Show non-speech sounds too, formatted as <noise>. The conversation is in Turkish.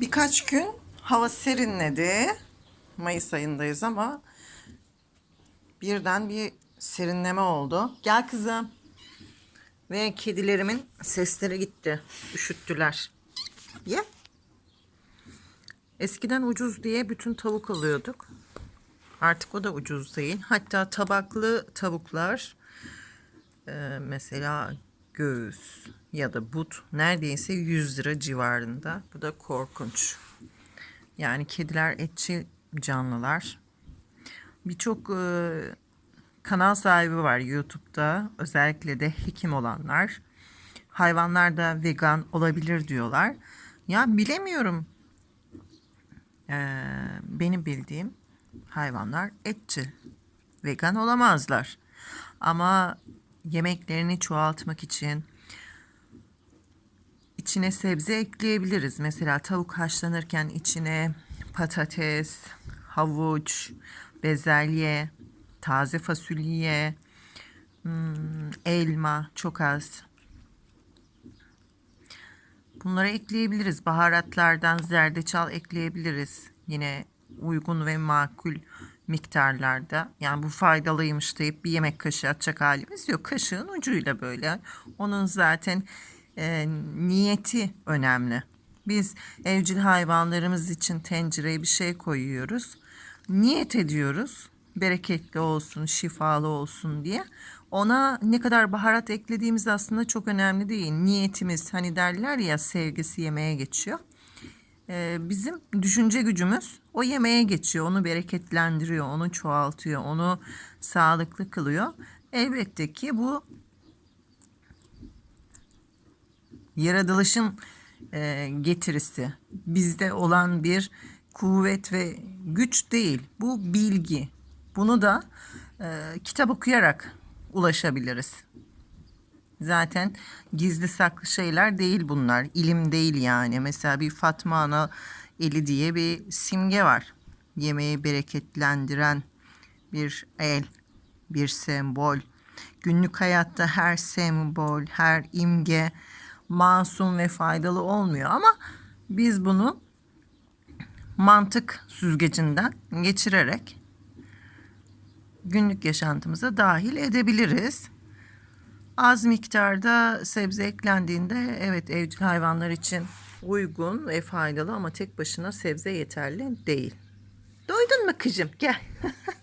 Birkaç gün hava serinledi. Mayıs ayındayız ama birden bir serinleme oldu. Gel kızım. Ve kedilerimin sesleri gitti. Üşüttüler. Ye. Eskiden ucuz diye bütün tavuk alıyorduk. Artık o da ucuz değil. Hatta tabaklı tavuklar e, mesela göğüs ya da but neredeyse 100 lira civarında. Bu da korkunç. Yani kediler etçil canlılar. Birçok e, kanal sahibi var YouTube'da. Özellikle de hekim olanlar. Hayvanlar da vegan olabilir diyorlar. Ya bilemiyorum. Ee, benim bildiğim hayvanlar etçil. Vegan olamazlar. Ama yemeklerini çoğaltmak için içine sebze ekleyebiliriz. Mesela tavuk haşlanırken içine patates, havuç, bezelye, taze fasulye, hmm, elma çok az. Bunları ekleyebiliriz. Baharatlardan zerdeçal ekleyebiliriz. Yine uygun ve makul miktarlarda. Yani bu faydalıymış deyip bir yemek kaşığı atacak halimiz yok. Kaşığın ucuyla böyle. Onun zaten e, niyeti önemli. Biz evcil hayvanlarımız için tencereye bir şey koyuyoruz. Niyet ediyoruz. Bereketli olsun, şifalı olsun diye. Ona ne kadar baharat eklediğimiz aslında çok önemli değil. Niyetimiz hani derler ya sevgisi yemeğe geçiyor. Ee, bizim düşünce gücümüz o yemeğe geçiyor. Onu bereketlendiriyor, onu çoğaltıyor, onu sağlıklı kılıyor. Elbette ki bu yaratılışın e, getirisi. Bizde olan bir kuvvet ve güç değil. Bu bilgi. Bunu da e, kitap okuyarak ulaşabiliriz. Zaten gizli saklı şeyler değil bunlar. İlim değil yani. Mesela bir Fatma Ana eli diye bir simge var. Yemeği bereketlendiren bir el, bir sembol. Günlük hayatta her sembol, her imge masum ve faydalı olmuyor ama biz bunu mantık süzgecinden geçirerek günlük yaşantımıza dahil edebiliriz. Az miktarda sebze eklendiğinde evet evcil hayvanlar için uygun ve faydalı ama tek başına sebze yeterli değil. Doydun mu kızım? Gel. <laughs>